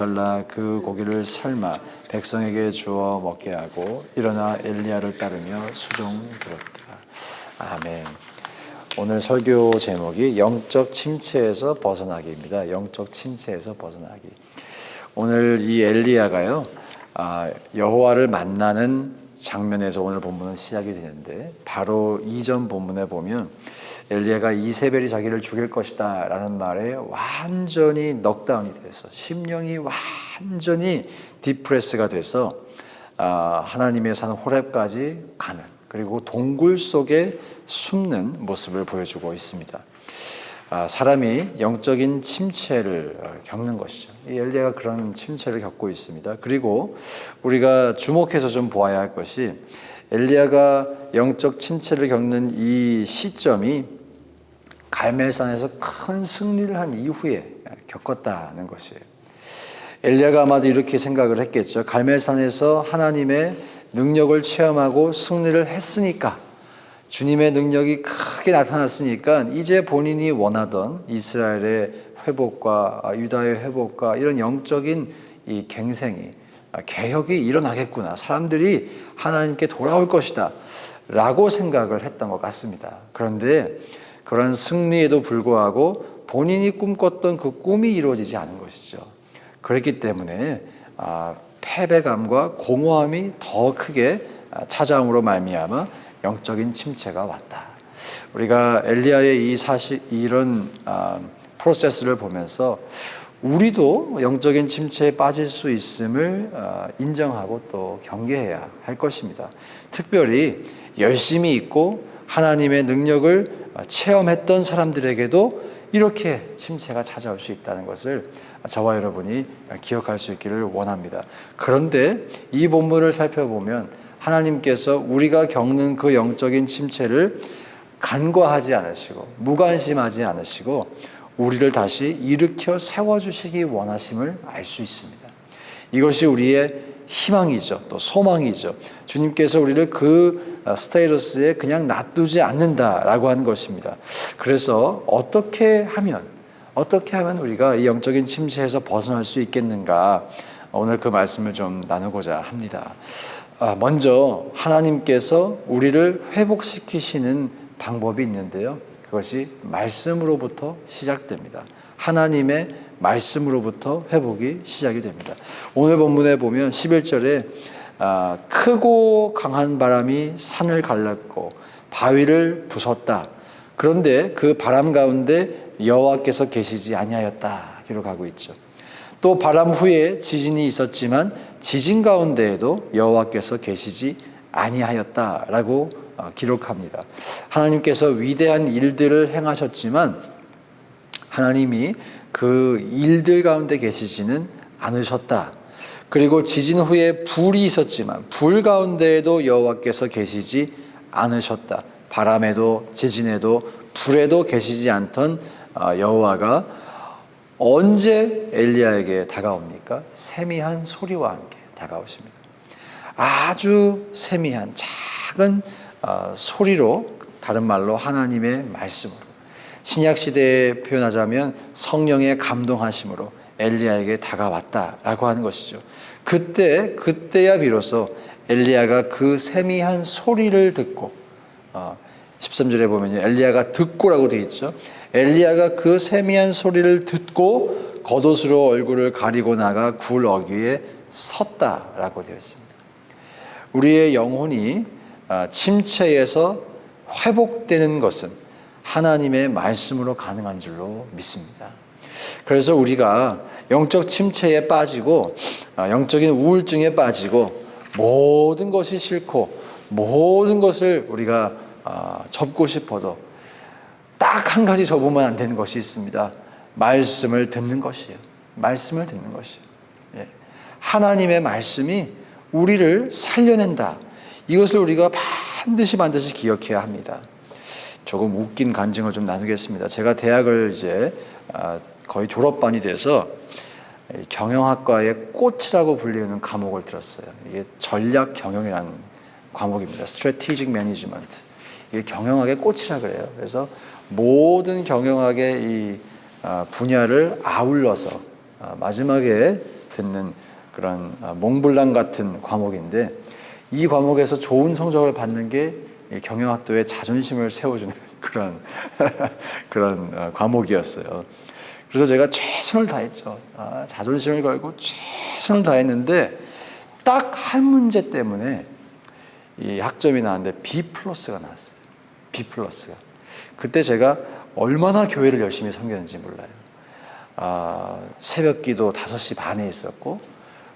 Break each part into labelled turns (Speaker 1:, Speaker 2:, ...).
Speaker 1: 잘라 그 고기를 삶아 백성에게 주어 먹게 하고 일어나 엘리야를 따르며 수종 들었더라. 아멘. 오늘 설교 제목이 영적 침체에서 벗어나기입니다. 영적 침체에서 벗어나기. 오늘 이 엘리야가요 아, 여호와를 만나는 장면에서 오늘 본문은 시작이 되는데 바로 이전 본문에 보면 엘리야가 이세벨이 자기를 죽일 것이다 라는 말에 완전히 넉다운이 돼서 심령이 완전히 디프레스가 돼서 아, 하나님의 산 호렙까지 가는 그리고 동굴 속에 숨는 모습을 보여주고 있습니다. 아, 사람이 영적인 침체를 어, 겪는 것이죠. 이 엘리야가 그런 침체를 겪고 있습니다. 그리고 우리가 주목해서 좀 보아야 할 것이 엘리야가 영적 침체를 겪는 이 시점이 갈멜산에서 큰 승리를 한 이후에 겪었다는 것이에요. 엘리야가 아마도 이렇게 생각을 했겠죠. 갈멜산에서 하나님의 능력을 체험하고 승리를 했으니까 주님의 능력이 크게 나타났으니까 이제 본인이 원하던 이스라엘의 회복과 유다의 회복과 이런 영적인 이 갱생이 개혁이 일어나겠구나. 사람들이 하나님께 돌아올 것이다. 라고 생각을 했던 것 같습니다. 그런데 그런 승리에도 불구하고 본인이 꿈꿨던 그 꿈이 이루어지지 않은 것이죠. 그렇기 때문에 아, 패배감과 공허함이 더 크게 찾아옴으로 말미암아 영적인 침체가 왔다. 우리가 엘리야의 이 사실 이런 아, 프로세스를 보면서 우리도 영적인 침체에 빠질 수 있음을 아, 인정하고 또 경계해야 할 것입니다. 특별히 열심히 있고 하나님의 능력을 체험했던 사람들에게도 이렇게 침체가 찾아올 수 있다는 것을 저와 여러분이 기억할 수 있기를 원합니다. 그런데 이 본문을 살펴보면 하나님께서 우리가 겪는 그 영적인 침체를 간과하지 않으시고 무관심하지 않으시고 우리를 다시 일으켜 세워주시기 원하심을 알 수 있습니다. 이것이 우리의 희망이죠. 또 소망이죠. 주님께서 우리를 그 스테이러스에 그냥 놔두지 않는다라고 하는 것입니다. 그래서 어떻게 하면 어떻게 하면 우리가 이 영적인 침체에서 벗어날 수 있겠는가? 오늘 그 말씀을 좀 나누고자 합니다. 아, 먼저 하나님께서 우리를 회복시키시는 방법이 있는데요. 그것이 말씀으로부터 시작됩니다. 하나님의 말씀으로부터 회복이 시작이 됩니다. 오늘 본문에 보면 11절에 아, 크고 강한 바람이 산을 갈랐고 바위를 부쉈다. 그런데 그 바람 가운데 여호와께서 계시지 아니하였다 기록하고 있죠. 또 바람 후에 지진이 있었지만 지진 가운데에도 여호와께서 계시지 아니하였다라고 어, 기록합니다. 하나님께서 위대한 일들을 행하셨지만 하나님이 그 일들 가운데 계시지는 않으셨다. 그리고 지진 후에 불이 있었지만 불 가운데에도 여호와께서 계시지 않으셨다. 바람에도 지진에도 불에도 계시지 않던 어, 여호와가 언제 엘리야에게 다가옵니까? 세미한 소리와 함께 다가오십니다. 아주 세미한 작은 어, 소리로 다른 말로 하나님의 말씀으로 신약 시대에 표현하자면 성령의 감동하심으로 엘리야에게 다가왔다라고 하는 것이죠. 그때 그때야 비로소 엘리야가 그 세미한 소리를 듣고 어, 13절에 보면 엘리야가 듣고라고 되어 있죠. 엘리야가 그 세미한 소리를 듣고 겉옷으로 얼굴을 가리고 나가 굴 어귀에 섰다라고 되어 있습니다. 우리의 영혼이 아, 침체에서 회복되는 것은 하나님의 말씀으로 가능한 줄로 믿습니다. 그래서 우리가 영적 침체에 빠지고 아, 영적인 우울증에 빠지고 모든 것이 싫고 모든 것을 우리가 아, 접고 싶어도 딱 한 가지 접으면 안 되는 것이 있습니다. 말씀을 듣는 것이에요. 말씀을 듣는 것이에요. 예. 하나님의 말씀이 우리를 살려낸다. 이것을 우리가 반드시 반드시 기억해야 합니다. 조금 웃긴 간증을 좀 나누겠습니다. 제가 대학을 이제 아, 거의 졸업반이 돼서 경영학과의 꽃이라고 불리는 과목을 들었어요. 이게 전략 경영이라는 과목입니다. Management. 이게 경영학의 꽃이라 그래요. 그래서 모든 경영학의 이 아, 분야를 아울러서 아, 마지막에 듣는 그런 아, 몽블랑 같은 과목인데 이 과목에서 좋은 성적을 받는 게이 경영학도의 자존심을 세워주는 그런 그런 어, 과목이었어요. 그래서 제가 최선을 다했죠. 아, 자존심을 걸고 최선을 다했는데 딱 한 문제 때문에 이 학점이 나왔는데 B 플러스가 나왔어요. B 플러스가. 그때 제가 얼마나 교회를 열심히 섬겼는지 몰라요. 아, 새벽 기도 5시 반에 있었고,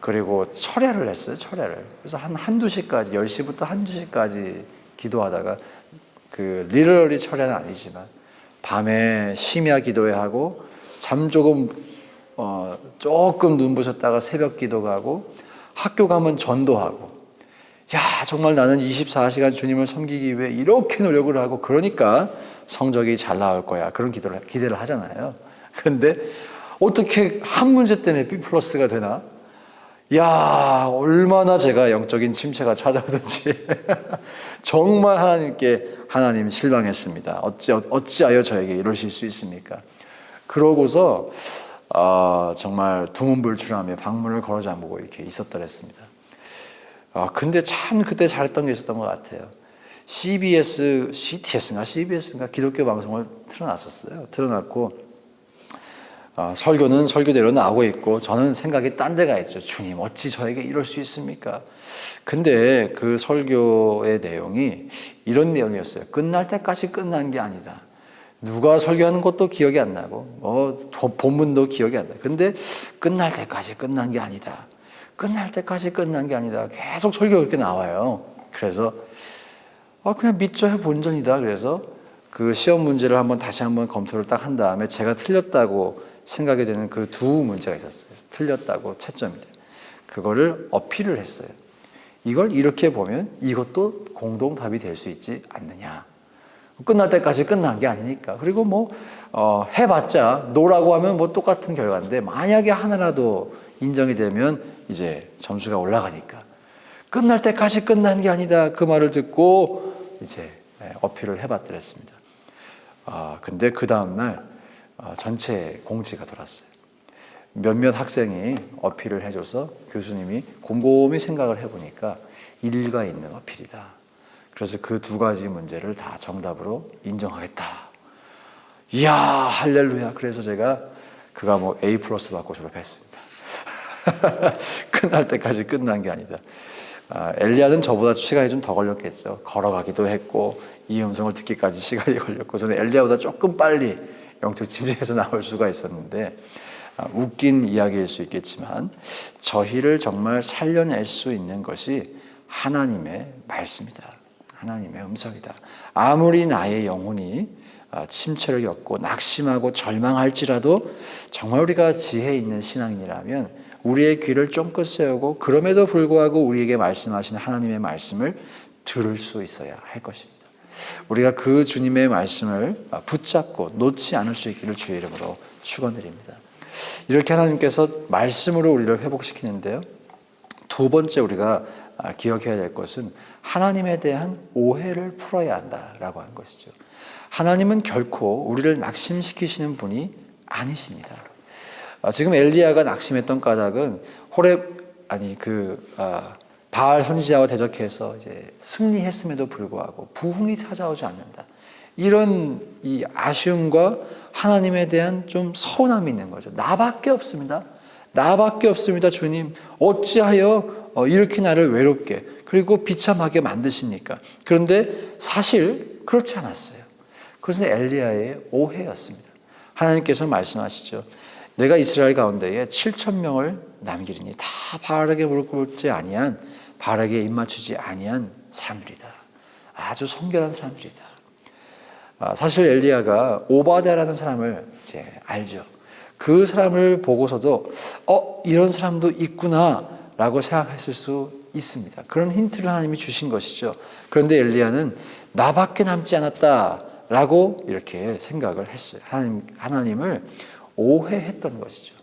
Speaker 1: 그리고 철야를 했어요, 철야를. 그래서 한, 한두 시까지, 10시부터 한두 시까지 기도하다가, 그, 리얼리 철야는 아니지만, 밤에 심야 기도회 하고, 잠 조금, 어, 조금 눈부셨다가 새벽 기도 가고, 학교 가면 전도하고, 야, 정말 나는 24시간 주님을 섬기기 위해 이렇게 노력을 하고 그러니까 성적이 잘 나올 거야. 그런 기도를, 기대를 하잖아요. 근데 어떻게 한 문제 때문에 B 플러스가 되나? 야, 얼마나 제가 영적인 침체가 찾아오든지 정말 하나님께 하나님 실망했습니다. 어찌 어찌하여 저에게 이러실 수 있습니까? 그러고서 아, 정말 두문불출하며 방문을 걸어 잠그고 이렇게 있었더랬습니다. 아, 근데 참 그때 잘했던 게 있었던 것 같아요. CBS, CTS인가 CBS인가 기독교 방송을 틀어놨었어요. 틀어놨고 아, 설교는 설교대로 나오고 있고 저는 생각이 딴 데가 있죠. 주님 어찌 저에게 이럴 수 있습니까? 근데 그 설교의 내용이 이런 내용이었어요. 끝날 때까지 끝난 게 아니다. 누가 설교하는 것도 기억이 안 나고 뭐 본문도 기억이 안 나. 근데 끝날 때까지 끝난 게 아니다. 끝날 때까지 끝난 게 아니다. 계속 설교가 그렇게 나와요. 그래서 아 그냥 믿죠 해 본전이다. 그래서 그 시험 문제를 한번 다시 한번 검토를 딱 한 다음에 제가 틀렸다고 생각이 되는 그 두 문제가 있었어요. 틀렸다고 채점이 돼. 그거를 어필을 했어요. 이걸 이렇게 보면 이것도 공동 답이 될 수 있지 않느냐. 끝날 때까지 끝난 게 아니니까. 그리고 뭐, 어, 해봤자, 노라고 하면 뭐 똑같은 결과인데, 만약에 하나라도 인정이 되면 이제 점수가 올라가니까. 끝날 때까지 끝난 게 아니다. 그 말을 듣고 이제 예, 어필을 해봤더랬습니다. 아, 근데 그 다음날 어, 전체 공지가 돌았어요. 몇몇 학생이 어필을 해줘서 교수님이 곰곰이 생각을 해보니까 일리가 있는 어필이다. 그래서 그 두 가지 문제를 다 정답으로 인정하겠다. 이야, 할렐루야. 그래서 제가 그 과목 A 플러스 받고 졸업했습니다. 끝날 때까지 끝난 게 아니다. 아, 엘리야는 저보다 시간이 좀 더 걸렸겠죠. 걸어가기도 했고 이 음성을 듣기까지 시간이 걸렸고 저는 엘리야보다 조금 빨리 영적 침체에서 나올 수가 있었는데 아, 웃긴 이야기일 수 있겠지만 저희를 정말 살려낼 수 있는 것이 하나님의 말씀이다. 하나님의 음성이다. 아무리 나의 영혼이 아, 침체를 겪고 낙심하고 절망할지라도 정말 우리가 지혜 있는 신앙인이라면 우리의 귀를 쫑긋 세우고 그럼에도 불구하고 우리에게 말씀하시는 하나님의 말씀을 들을 수 있어야 할 것입니다. 우리가 그 주님의 말씀을 붙잡고 놓지 않을 수 있기를 주의 이름으로 축원드립니다. 이렇게 하나님께서 말씀으로 우리를 회복시키는데요. 두 번째 우리가 기억해야 될 것은 하나님에 대한 오해를 풀어야 한다라고 하는 것이죠. 하나님은 결코 우리를 낙심시키시는 분이 아니십니다. 지금 엘리야가 낙심했던 까닭은 호렙 아니 그 아, 바알 현지자와 대적해서 이제 승리했음에도 불구하고 부흥이 찾아오지 않는다. 이런 이 아쉬움과 하나님에 대한 좀 서운함이 있는 거죠. 나밖에 없습니다. 나밖에 없습니다, 주님. 어찌하여 어, 이렇게 나를 외롭게 그리고 비참하게 만드십니까? 그런데 사실 그렇지 않았어요. 그것은 엘리야의 오해였습니다. 하나님께서 말씀하시죠. 내가 이스라엘 가운데에 7천 명을 남기리니 다 바르게 물고지 아니한 바르게 입맞추지 아니한 사람들이다. 아주 성결한 사람들이다. 아, 사실 엘리야가 오바데라는 사람을 이제 알죠. 그 사람을 보고서도 어 이런 사람도 있구나라고 생각했을 수 있습니다. 그런 힌트를 하나님이 주신 것이죠. 그런데 엘리야는 나밖에 남지 않았다라고 이렇게 생각을 했어요. 하나님 하나님을 오해했던 것이죠.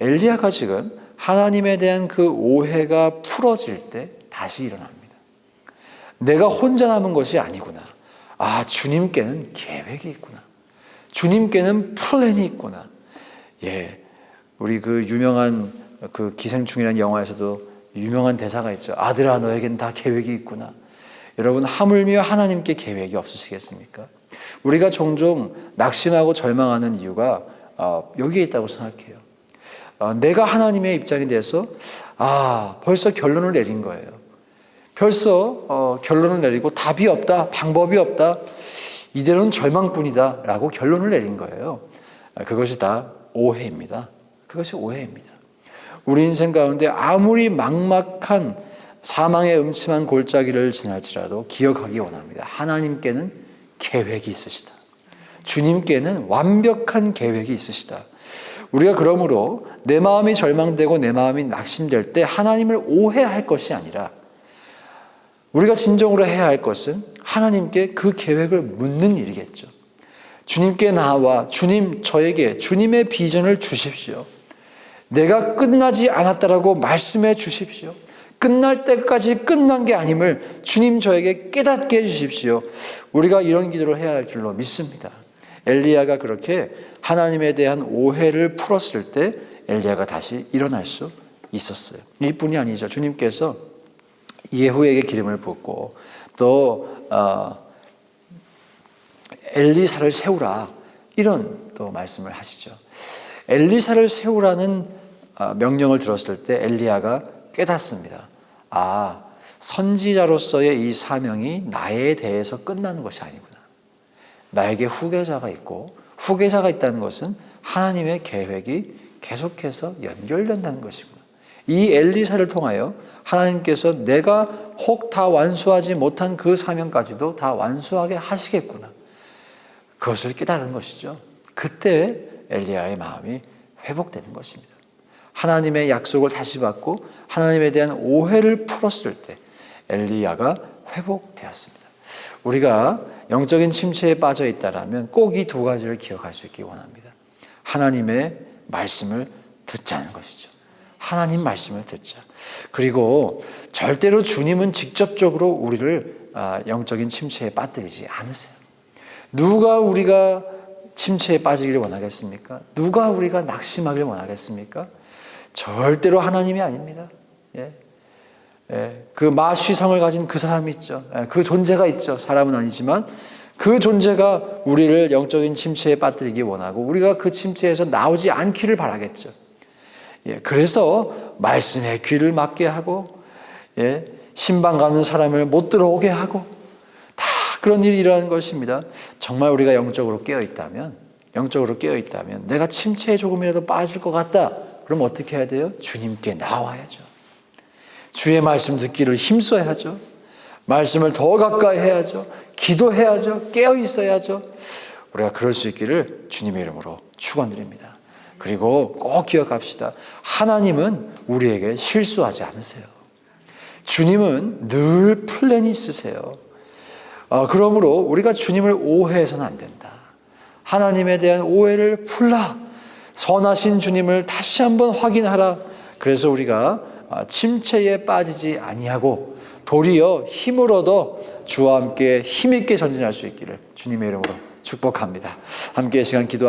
Speaker 1: 엘리야가 지금 하나님에 대한 그 오해가 풀어질 때 다시 일어납니다. 내가 혼자 남은 것이 아니구나. 아, 주님께는 계획이 있구나. 주님께는 플랜이 있구나. 예. 우리 그 유명한 그 기생충이라는 영화에서도 유명한 대사가 있죠. 아들아 너에겐 다 계획이 있구나. 여러분 하물며 하나님께 계획이 없으시겠습니까? 우리가 종종 낙심하고 절망하는 이유가 어, 여기에 있다고 생각해요. 어, 내가 하나님의 입장이 돼서 아 벌써 결론을 내린 거예요. 벌써 어, 결론을 내리고 답이 없다, 방법이 없다, 이대로는 절망뿐이다라고 결론을 내린 거예요. 아, 그것이 다 오해입니다. 그것이 오해입니다. 우리 인생 가운데 아무리 막막한 사망의 음침한 골짜기를 지날지라도 기억하기 원합니다. 하나님께는 계획이 있으시다. 주님께는 완벽한 계획이 있으시다. 우리가 그러므로 내 마음이 절망되고 내 마음이 낙심될 때 하나님을 오해할 것이 아니라 우리가 진정으로 해야 할 것은 하나님께 그 계획을 묻는 일이겠죠. 주님께 나와 주님 저에게 주님의 비전을 주십시오. 내가 끝나지 않았다라고 말씀해 주십시오. 끝날 때까지 끝난 게 아님을 주님 저에게 깨닫게 해 주십시오. 우리가 이런 기도를 해야 할 줄로 믿습니다. 엘리야가 그렇게 하나님에 대한 오해를 풀었을 때 엘리야가 다시 일어날 수 있었어요. 이뿐이 아니죠. 주님께서 예후에게 기름을 붓고 또 어, 엘리사를 세우라 이런 또 말씀을 하시죠. 엘리사를 세우라는 어, 명령을 들었을 때 엘리야가 깨닫습니다. 아 선지자로서의 이 사명이 나에 대해서 끝나는 것이 아니구나. 나에게 후계자가 있고 후계자가 있다는 것은 하나님의 계획이 계속해서 연결된다는 것이구나. 이 엘리사를 통하여 하나님께서 내가 혹 다 완수하지 못한 그 사명까지도 다 완수하게 하시겠구나. 그것을 깨달은 것이죠. 그때 엘리야의 마음이 회복되는 것입니다. 하나님의 약속을 다시 받고 하나님에 대한 오해를 풀었을 때 엘리야가 회복되었습니다. 우리가 영적인 침체에 빠져 있다라면 꼭 이 두 가지를 기억할 수 있기 원합니다. 하나님의 말씀을 듣자는 것이죠. 하나님 말씀을 듣자. 그리고 절대로 주님은 직접적으로 우리를 아, 영적인 침체에 빠뜨리지 않으세요. 누가 우리가 침체에 빠지기를 원하겠습니까? 누가 우리가 낙심하기를 원하겠습니까? 절대로 하나님이 아닙니다. 예. 예. 그 마취성을 가진 그 사람이 있죠. 예. 그 존재가 있죠. 사람은 아니지만 그 존재가 우리를 영적인 침체에 빠뜨리기 원하고 우리가 그 침체에서 나오지 않기를 바라겠죠. 예. 그래서 말씀의 귀를 막게 하고 예. 신방 가는 사람을 못 들어오게 하고 다 그런 일이 일어나는 것입니다. 정말 우리가 영적으로 깨어 있다면, 영적으로 깨어 있다면, 내가 침체에 조금이라도 빠질 것 같다. 그럼 어떻게 해야 돼요? 주님께 나와야죠. 주의 말씀 듣기를 힘써야죠. 말씀을 더 가까이 해야죠. 기도해야죠. 깨어 있어야죠. 우리가 그럴 수 있기를 주님의 이름으로 축원드립니다. 그리고 꼭 기억합시다. 하나님은 우리에게 실수하지 않으세요. 주님은 늘 플랜이 있으세요. 어, 그러므로 우리가 주님을 오해해서는 안 된다. 하나님에 대한 오해를 풀라. 선하신 주님을 다시 한번 확인하라. 그래서 우리가 아, 침체에 빠지지 아니하고 도리어 힘을 얻어 주와 함께 힘있게 전진할 수 있기를 주님의 이름으로 축복합니다. 함께 시간 기도